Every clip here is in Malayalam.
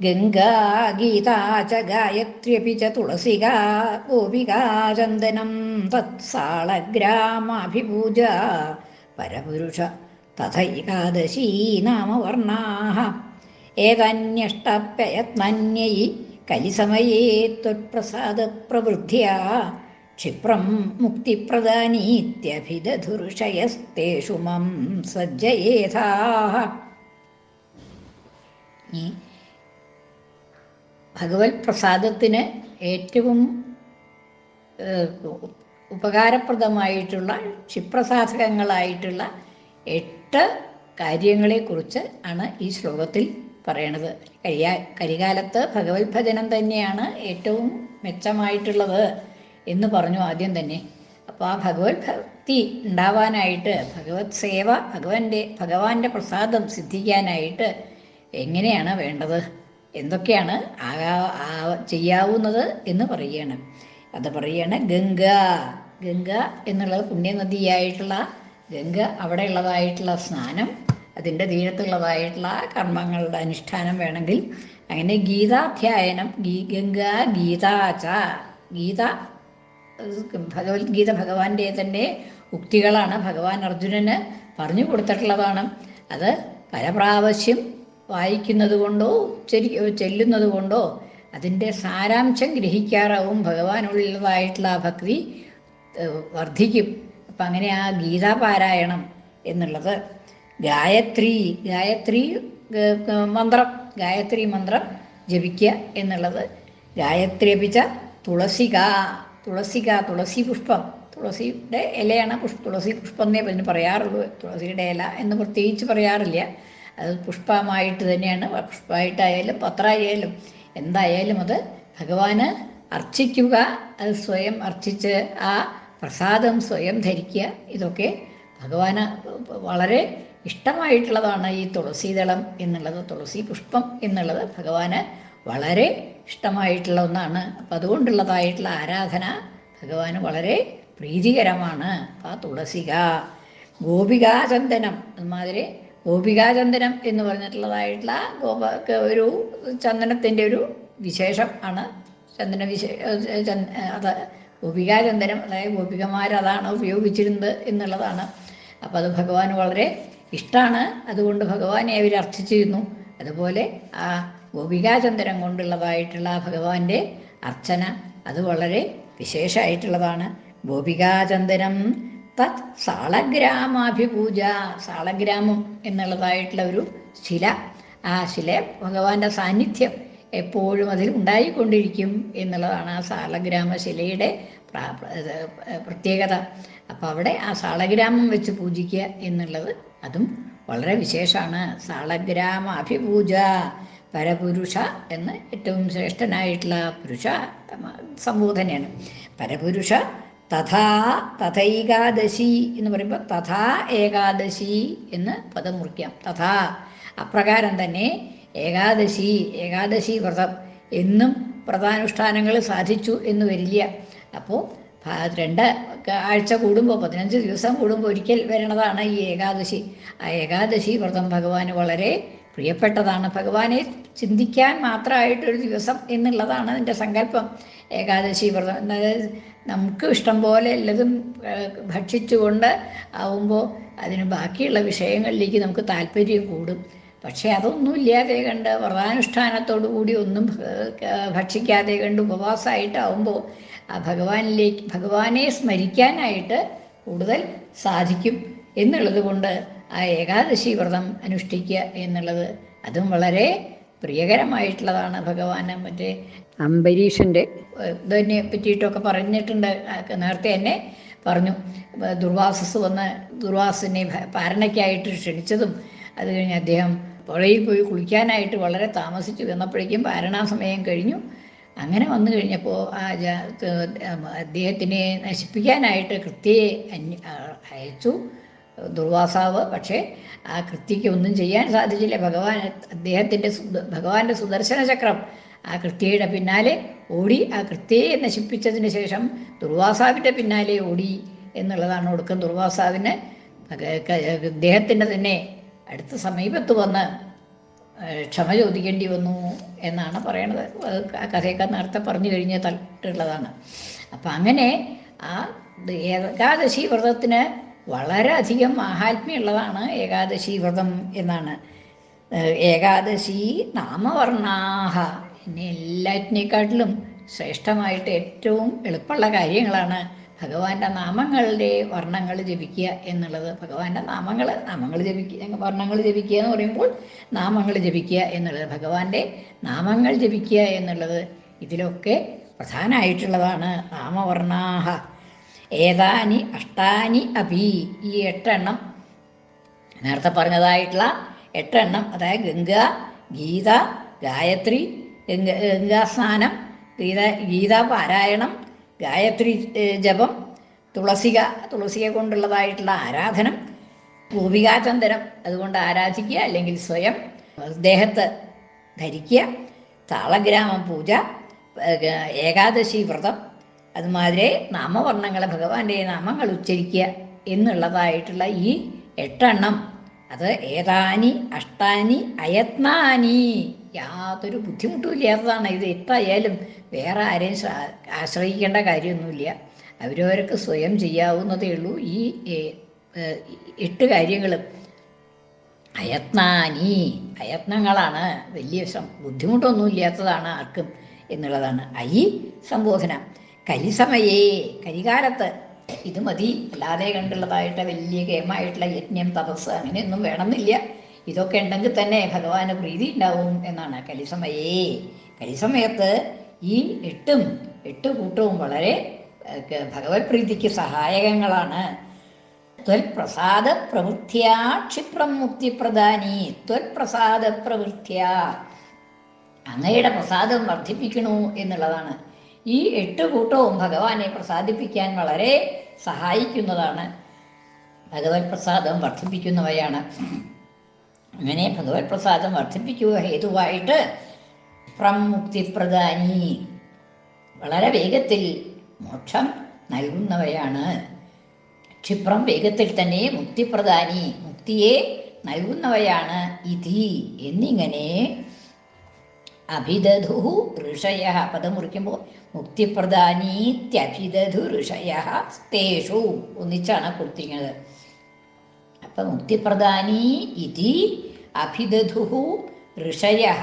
ഗീതാ ച ഗായത്ര്യപി ച തുളസികാ ഗോപികാ ചന്ദനം തത്സാളഗ്രാമാഭിപൂജ പരപുരുഷ തഥൈകാദശീ നാമവർണാः ഏതന്യഷ്ടപ്യയത്നന്യൈ കലിസമയേ ത്വത്പ്രസാദപ്രവൃദ്ധ്യാ ക്ഷിപ്രം മുക്തിപ്രദാനീത്യഭിദധുർഷയസ്തേഷു മം സജ്ജയേഥാ. ഈ ഭഗവത് പ്രസാദത്തിന് ഏറ്റവും ഉപകാരപ്രദമായിട്ടുള്ള ക്ഷിപ്രസാധകങ്ങളായിട്ടുള്ള എട്ട് കാര്യങ്ങളെക്കുറിച്ച് ആണ് ഈ ശ്ലോകത്തിൽ പറയണത്. കരിയാ കരികാലത്ത് ഭഗവത് ഭജനം തന്നെയാണ് ഏറ്റവും മെച്ചമായിട്ടുള്ളത് എന്ന് പറഞ്ഞു ആദ്യം തന്നെ. അപ്പോൾ ആ ഭഗവത് ഭക്തി ഉണ്ടാവാനായിട്ട് ഭഗവത് സേവ ഭഗവാന്റെ ഭഗവാന്റെ പ്രസാദം സിദ്ധിക്കാനായിട്ട് എങ്ങനെയാണ് വേണ്ടത്? എന്തൊക്കെയാണ് ആകാ ചെയ്യാവുന്നത് എന്ന് പറയുകയാണ് അത് പറയുകയാണ് ഗംഗ. ഗംഗ എന്നുള്ളത് പുണ്യനദിയായിട്ടുള്ള ഗംഗ അവിടെ ഉള്ളതായിട്ടുള്ള സ്നാനം അതിന്റെ തീരത്തുള്ളതായിട്ടുള്ള കർമ്മങ്ങളുടെ അനുഷ്ഠാനം വേണമെങ്കിൽ അങ്ങനെ ഗീതാധ്യായനം ഗീ ഗംഗ ഗീതാച ഗീത ഭഗവത്ഗീത ഭഗവാന്റെ തന്നെ ഉക്തികളാണ് ഭഗവാൻ അർജുനന് പറഞ്ഞു കൊടുത്തിട്ടുള്ളതാണ്. അത് പല പ്രാവശ്യം വായിക്കുന്നത് കൊണ്ടോ ഉച്ചരി ചെല്ലുന്നത് കൊണ്ടോ അതിന്റെ സാരാംശം ഗ്രഹിക്കാറാവും. ഭഗവാനുള്ളതായിട്ടുള്ള ആ ഭക്തി വർദ്ധിക്കും. അപ്പം അങ്ങനെ ആ ഗീതാപാരായണം എന്നുള്ളത്. ഗായത്രി ഗായത്രി മന്ത്രം ഗായത്രി മന്ത്രം ജപിക്കുക എന്നുള്ളത്. ഗായത്രി അപിച്ച തുളസിക തുളസിക തുളസി പുഷ്പം. തുളസിയുടെ ഇലയാണ് പുഷ് തുളസി പുഷ്പം എന്നേ പിന്നെ പറയാറുള്ളൂ. തുളസിയുടെ ഇല എന്ന് പ്രത്യേകിച്ച് പറയാറില്ല. അത് പുഷ്പമായിട്ട് തന്നെയാണ്. പുഷ്പമായിട്ടായാലും പത്രമായാലും എന്തായാലും അത് ഭഗവാന് അർച്ചിക്കുക. അത് സ്വയം അർച്ചിച്ച് ആ പ്രസാദം സ്വയം ധരിക്കുക. ഇതൊക്കെ ഭഗവാന് വളരെ ഇഷ്ടമായിട്ടുള്ളതാണ് ഈ തുളസി ദളം എന്നുള്ളത് തുളസി പുഷ്പം എന്നുള്ളത് ഭഗവാന് വളരെ ഇഷ്ടമായിട്ടുള്ള ഒന്നാണ്. അപ്പം അതുകൊണ്ടുള്ളതായിട്ടുള്ള ആരാധന ഭഗവാന് വളരെ പ്രീതികരമാണ്. ആ തുളസിക ഗോപികാചന്ദനം അതുമാതിരി ഗോപികാചന്ദനം എന്ന് പറഞ്ഞിട്ടുള്ളതായിട്ടുള്ള ഗോപ ഒരു ചന്ദനത്തിന്റെ ഒരു വിശേഷം ആണ്. ചന്ദന വിശേ ചന്ദ അത് ഗോപികാചന്ദനം അതായത് ഗോപികമാർ അതാണ് ഉപയോഗിച്ചിരുന്നത് എന്നുള്ളതാണ്. അപ്പം അത് ഭഗവാൻ വളരെ ഇഷ്ടമാണ് അതുകൊണ്ട് ഭഗവാനെ അവർ അർച്ചിച്ചിരുന്നു. അതുപോലെ ആ ഗോപികാചന്ദനം കൊണ്ടുള്ളതായിട്ടുള്ള ഭഗവാന്റെ അർച്ചന അത് വളരെ വിശേഷമായിട്ടുള്ളതാണ് ഗോപികാചന്ദനം തത് സാളഗ്രാമാഭിപൂജ സാളഗ്രാമം എന്നുള്ളതായിട്ടുള്ള ഒരു ശില. ആ ശില ഭഗവാന്റെ സാന്നിധ്യം എപ്പോഴും അതിൽ ഉണ്ടായിക്കൊണ്ടിരിക്കും എന്നുള്ളതാണ് ആ സാളഗ്രാമ ശിലയുടെ പ്രത്യേകത. അപ്പോൾ അവിടെ ആ സാളഗ്രാമം വെച്ച് പൂജിക്കുക എന്നുള്ളത് അതും വളരെ വിശേഷമാണ്. സാളഗ്രാമ അഭിപൂജ പരപുരുഷ എന്ന് ഏറ്റവും ശ്രേഷ്ഠനായിട്ടുള്ള പുരുഷ സംബോധനയാണ്. പരപുരുഷ തഥാ തഥൈകാദശി എന്ന് പറയുമ്പോൾ തഥാ ഏകാദശി എന്ന് പദം മുറിക്കാം. തഥാ അപ്രകാരം തന്നെ ഏകാദശി ഏകാദശി വ്രതം എന്നും വ്രതാനുഷ്ഠാനങ്ങൾ സാധിച്ചു എന്ന് വരില്ല. അപ്പോൾ രണ്ട് ആഴ്ച കൂടുമ്പോൾ പതിനഞ്ച് ദിവസം കൂടുമ്പോൾ ഒരിക്കൽ വരണതാണ് ഈ ഏകാദശി. ആ ഏകാദശി വ്രതം ഭഗവാന് വളരെ പ്രിയപ്പെട്ടതാണ്. ഭഗവാനെ ചിന്തിക്കാൻ മാത്രമായിട്ടൊരു ദിവസം എന്നുള്ളതാണ് എന്റെ സങ്കല്പം. ഏകാദശി വ്രതം. എന്നത് നമുക്ക് ഇഷ്ടം പോലെ എല്ലതും ഭക്ഷിച്ചുകൊണ്ട് ആവുമ്പോൾ അതിന് ബാക്കിയുള്ള വിഷയങ്ങളിലേക്ക് നമുക്ക് താല്പര്യം കൂടും. പക്ഷേ അതൊന്നും ഇല്ലാതെ കണ്ട് വ്രതാനുഷ്ഠാനത്തോടു കൂടി ഒന്നും ഭക്ഷിക്കാതെ കണ്ട് ഉപവാസമായിട്ടാവുമ്പോൾ ആ ഭഗവാനിലേക്ക് ഭഗവാനെ സ്മരിക്കാനായിട്ട് കൂടുതൽ സാധിക്കും എന്നുള്ളത് കൊണ്ട് ആ ഏകാദശി വ്രതം അനുഷ്ഠിക്കുക എന്നുള്ളത് അതും വളരെ പ്രിയകരമായിട്ടുള്ളതാണ് ഭഗവാന്. മറ്റേ അംബരീഷന്റെ ഇതിനെ പറ്റിയിട്ടൊക്കെ പറഞ്ഞിട്ടുണ്ട്. നേരത്തെ തന്നെ പറഞ്ഞു. ദുർവാസസ് വന്ന് ദുർവാസിനെ പാരണയ്ക്കായിട്ട് ക്ഷണിച്ചതും അത് കഴിഞ്ഞ് അദ്ദേഹം പുഴയിൽ പോയി കുളിക്കാനായിട്ട് വളരെ താമസിച്ചു. വന്നപ്പോഴേക്കും പാരണാ സമയം കഴിഞ്ഞു. അങ്ങനെ വന്നു കഴിഞ്ഞപ്പോൾ ആ അദ്ദേഹത്തിനെ നശിപ്പിക്കാനായിട്ട് കൃത്യയെ അന്വ അയച്ചു. ദുർവാസാവ്. പക്ഷേ ആ കൃത്യയ്ക്ക് ഒന്നും ചെയ്യാൻ സാധിച്ചില്ല. ഭഗവാൻ അദ്ദേഹത്തിന്റെ ഭഗവാന്റെ സുദർശന ചക്രം ആ കൃത്യയുടെ പിന്നാലെ ഓടി ആ കൃത്യയെ നശിപ്പിച്ചതിന് ശേഷം ദുർവാസാവിന്റെ പിന്നാലെ ഓടി എന്നുള്ളതാണ് ഒടുക്കം. ദുർവാസാവിന് അദ്ദേഹത്തിന്റെ തന്നെ അടുത്ത സമീപത്ത് വന്ന് ക്ഷമ ചോദിക്കേണ്ടി വന്നു എന്നാണ് പറയണത്. ആ കഥയൊക്കെ നേരത്തെ പറഞ്ഞു കഴിഞ്ഞ തട്ടുള്ളതാണ്. അപ്പം അങ്ങനെ ആ ഏകാദശി വ്രതത്തിന് വളരെയധികം മാഹാത്മ്യമുള്ളതാണ് ഏകാദശി വ്രതം എന്നാണ്. ഏകാദശി നാമവർണാഹ എന്നെ എല്ലാറ്റിനേക്കാട്ടിലും ശ്രേഷ്ഠമായിട്ട് ഏറ്റവും എളുപ്പമുള്ള കാര്യങ്ങളാണ് ഭഗവാന്റെ നാമങ്ങളുടെ വർണങ്ങൾ ജപിക്കുക എന്നുള്ളത്. ഭഗവാന്റെ നാമങ്ങൾ നാമങ്ങൾ ജപിക്കുക വർണങ്ങൾ ജപിക്കുക എന്ന് പറയുമ്പോൾ നാമങ്ങൾ ജപിക്കുക എന്നുള്ളത് ഭഗവാന്റെ നാമങ്ങൾ ജപിക്കുക എന്നുള്ളത് ഇതിലൊക്കെ പ്രധാനമായിട്ടുള്ളതാണ് നാമവർണാഹ ഏതാനി അഷ്ടാനി അപി ഈ എട്ടെണ്ണം. നേരത്തെ പറഞ്ഞതായിട്ടുള്ള എട്ടെണ്ണം അതായത് ഗംഗ ഗീത ഗായത്രി ഗംഗ ഗംഗാസ്നാനം ഗീത ഗീതാ പാരായണം ഗായത്രി ജപം തുളസിക തുളസിക കൊണ്ടുള്ളതായിട്ടുള്ള ആരാധനം ഗോപികാചന്ദനം അതുകൊണ്ട് ആരാധിക്കുക അല്ലെങ്കിൽ സ്വയം ദേഹത്ത് ധരിക്കുക താളഗ്രാമം പൂജ ഏകാദശി വ്രതം അതുമാതിരി നാമവർണങ്ങളെ ഭഗവാന്റെ നാമങ്ങൾ ഉച്ചരിക്കുക എന്നുള്ളതായിട്ടുള്ള ഈ എട്ടെണ്ണം. അത് ഏതാനി അഷ്ടാനി അയത്നാനി. യാതൊരു ബുദ്ധിമുട്ടും ഇല്ലാത്തതാണ് ഇത്. എത്തായാലും വേറെ ആരെയും ആശ്രയിക്കേണ്ട കാര്യമൊന്നുമില്ല. അവരവർക്ക് സ്വയം ചെയ്യാവുന്നതേ ഉള്ളൂ. ഈ എട്ട് കാര്യങ്ങളും. അയത്നാനി. അയത്നങ്ങളാണ് വലിയ ബുദ്ധിമുട്ടൊന്നും ഇല്ലാത്തതാണ് ആർക്കും എന്നുള്ളതാണ്. ഐ സംബോധന. കലിസമയേ കരികാലത്ത് ഇത് മതി. അല്ലാതെ കണ്ടുള്ളതായിട്ട് വലിയ കേമായിട്ടുള്ള യജ്ഞം തപസ് അങ്ങനെയൊന്നും വേണമെന്നില്ല. ഇതൊക്കെ ഉണ്ടെങ്കിൽ തന്നെ ഭഗവാന് പ്രീതി ഉണ്ടാവും എന്നാണ് കലിസമയേ. കലിസമയത്ത് ഈ എട്ടും എട്ട് കൂട്ടവും വളരെ ഭഗവത് പ്രീതിക്ക് സഹായകങ്ങളാണ്. ത്വൽപ്രസാദ പ്രവൃത്തിയാ ക്ഷിപ്രം മുക്തിപ്രദാനി ത്വൽപ്രസാദ പ്രവൃത്തിയ അങ്ങയുടെ പ്രസാദം വർദ്ധിപ്പിക്കണു എന്നുള്ളതാണ്. ഈ എട്ട് കൂട്ടവും ഭഗവാനെ പ്രസാദിപ്പിക്കാൻ വളരെ സഹായിക്കുന്നതാണ്. ഭഗവത് പ്രസാദം വർദ്ധിപ്പിക്കുന്നവയാണ്. അങ്ങനെ ഭഗവത് പ്രസാദം വർദ്ധിപ്പിക്കുക ഹേതുവായിട്ട് പ്രമുക്തിപ്രദാനി വളരെ വേഗത്തിൽ മോക്ഷം നൽകുന്നവയാണ്. ക്ഷിപ്രം വേഗത്തിൽ തന്നെ മുക്തിപ്രദാനി മുക്തിയെ നൽകുന്നവയാണ് ഇതി എന്നിങ്ങനെ അഭിദധു ഋഷയ. പദം മുറിക്കുമ്പോൾ മുക്തിപ്രധാനീത്യഭിദധു ഋഷയ തേഷു ഒന്നിച്ചാണ് കൊടുത്തിരിക്കുന്നത്. അപ്പം മുക്തിപ്രധാനി ഇതി അഭിദധു ഋഷയ.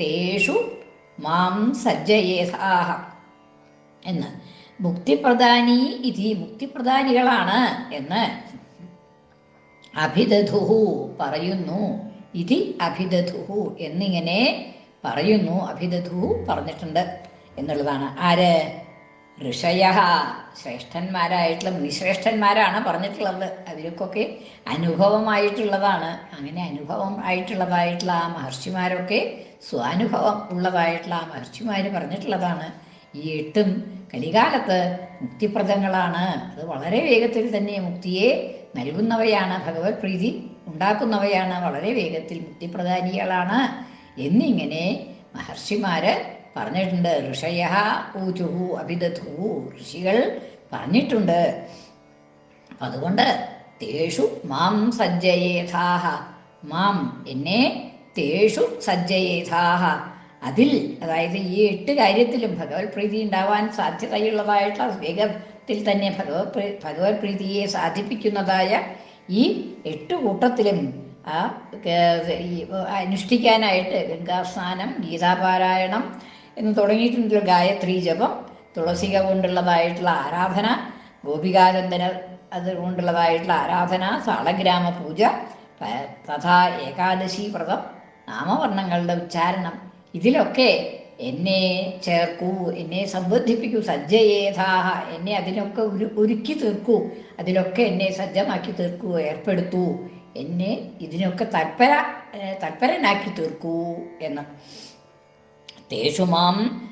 തേഷു മാം സജ്ജയേസാഹ. എന്ന്. മുക്തിപ്രധാനി ഇതി മുക്തിപ്രധാനികളാണ് എന്ന് അഭിദധുഹു പറയുന്നു. ഇതി അഭിദധുഹു എന്നിങ്ങനെ പറയുന്നു അഭിദധു പറഞ്ഞിട്ടുണ്ട് എന്നുള്ളതാണ്. ആര്? ഋഷയ. ശ്രേഷ്ഠന്മാരായിട്ടുള്ള മുനിശ്രേഷ്ഠന്മാരാണ് പറഞ്ഞിട്ടുള്ളത്. അതിലേക്കൊക്കെ അനുഭവമായിട്ടുള്ളതാണ്. അങ്ങനെ അനുഭവം ആയിട്ടുള്ളതായിട്ടുള്ള ആ മഹർഷിമാരൊക്കെ സ്വാനുഭവം ഉള്ളതായിട്ടുള്ള ആ മഹർഷിമാർ പറഞ്ഞിട്ടുള്ളതാണ്. ഈ എട്ടും കലികാലത്ത് മുക്തിപ്രദങ്ങളാണ്. അത് വളരെ വേഗത്തിൽ തന്നെ മുക്തിയെ നൽകുന്നവയാണ്. ഭഗവത് പ്രീതി ഉണ്ടാക്കുന്നവയാണ്. വളരെ വേഗത്തിൽ മുക്തിപ്രധാനികളാണ് എന്നിങ്ങനെ മഹർഷിമാര് പറഞ്ഞിട്ടുണ്ട് ഋഷയ ഊചുഹു അഭിദധു ഋഷികൾ പറഞ്ഞിട്ടുണ്ട്. അതുകൊണ്ട് തേഷു മാം സജ്ജയേഥാഹ മാം എന്നെ തേഷു സജ്ജയേഥാഹ അതിൽ അതായത് ഈ എട്ട് കാര്യത്തിലും ഭഗവത് പ്രീതി ഉണ്ടാവാൻ സാധ്യതയുള്ളതായിട്ടുള്ള വേഗത്തിൽ തന്നെ ഭഗവത് ഭഗവത് പ്രീതിയെ സാധിപ്പിക്കുന്നതായ ഈ എട്ട് കൂട്ടത്തിലും അനുഷ്ഠിക്കാനായിട്ട് ഗംഗാസ്നാനം ഗീതാപാരായണം എന്ന് തുടങ്ങിയിട്ടുണ്ടല്ലോ ഗായത്രി ജപം തുളസിക കൊണ്ടുള്ളതായിട്ടുള്ള ആരാധന ഗോപികാനന്ദന അത് കൊണ്ടുള്ളതായിട്ടുള്ള ആരാധന സാളഗ്രാമ പൂജ തഥാ ഏകാദശി വ്രതം നാമവർണങ്ങളുടെ ഉച്ചാരണം. ഇതിലൊക്കെ എന്നെ ചേർക്കൂ എന്നെ സംബന്ധിപ്പിക്കൂ സജ്ജയേഥാഹ എന്നെ അതിനൊക്കെ ഒരു ഒരുക്കി തീർക്കൂ അതിലൊക്കെ എന്നെ സജ്ജമാക്കി തീർക്കൂ ഏർപ്പെടുത്തൂ. എന്നെ ഇതിനൊക്കെ തൽപര തൽപരനാക്കി തീർക്കൂ എന്ന്. തേഷു മാം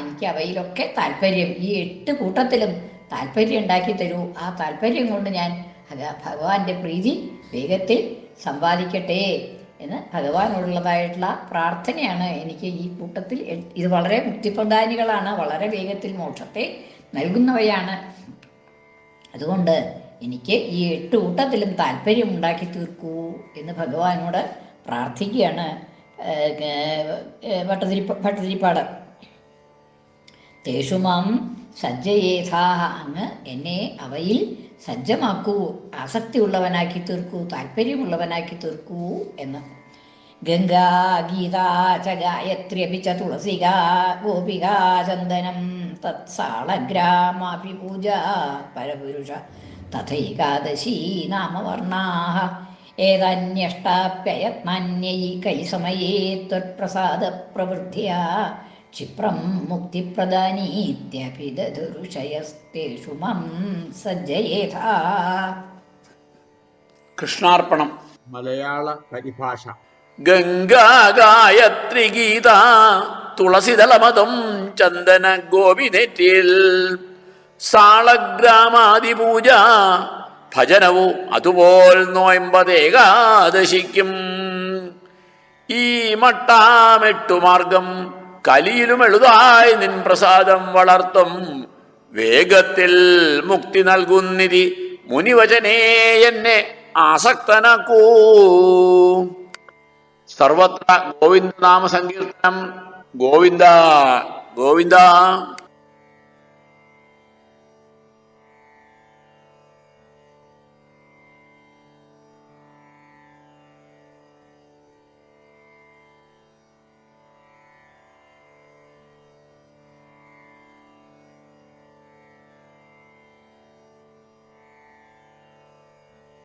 എനിക്ക് അവയിലൊക്കെ താല്പര്യം ഈ എട്ട് കൂട്ടത്തിലും താല്പര്യം ഉണ്ടാക്കി തരൂ. ആ താല്പര്യം കൊണ്ട് ഞാൻ ഭഗ- ഭഗവാന്റെ പ്രീതി വേഗത്തിൽ സമ്പാദിക്കട്ടെ എന്ന് ഭഗവാനോടുള്ളതായിട്ടുള്ള പ്രാർത്ഥനയാണ് എനിക്ക് ഈ കൂട്ടത്തിൽ ഇത് വളരെ മുക്തിപ്രധാനികളാണ്. വളരെ വേഗത്തിൽ മോക്ഷത്തെ നൽകുന്നവയാണ്. അതുകൊണ്ട് എനിക്ക് ഈ എട്ട് കൂട്ടത്തിലും താല്പര്യം ഉണ്ടാക്കി തീർക്കൂ എന്ന് ഭഗവാനോട് പ്രാർത്ഥിക്കുകയാണ് ഭട്ടതിരി ഭട്ടതിരിപ്പാട് തേഷുമാം സജ്ജയേഥാഹ അങ്ങ് എന്നെ അവയിൽ സജ്ജമാക്കൂ ആസക്തിയുള്ളവനാക്കി തീർക്കൂ താല്പര്യമുള്ളവനാക്കി തീർക്കൂ എന്ന്. ഗംഗാ ഗീതാ ച ഗായത്രി അഭി ച തുളസിക ഗോപികാ ചന്ദനം തത്സാളഗ്രാമാപി പൂജ പരപുരുഷ തഥൈകാദശീ നാമവർണാഹ ഏതന്യഷ്ടാപ്യയത്നാന്യൈ കലിസമയേ ത്വത്പ്രസാദപ്രവൃദ്ധ്യാ ക്ഷിപ്രം മുക്തിപ്രദാനീത്യപി ദധുരുഷയസ്തേഷു മം സജ്ജയേഥ. കൃഷ്ണാർപ്പണം. മലയാള പരിഭാഷ. ഗംഗാഗായത്രി ഗീത തുളസിതലമതം ചന്ദന ഗോപിനെറ്റിൽ സാളഗ്രാമാദിപൂജ ഭജനവും അതുപോൽ നോയമ്പതേകാദശിക്കും. ഈ മട്ടാമെട്ടു മാർഗം കലിയിലും എളുതായി നിൻ പ്രസാദം വളർത്തും. വേഗത്തിൽ മുക്തി നൽകുന്നിതി മുനിവചനേ എന്നെ ആസക്തനാക്കൂ. സർവത്ര ഗോവിന്ദനാമ സങ്കീർത്തനം ഗോവിന്ദ ഗോവിന്ദ.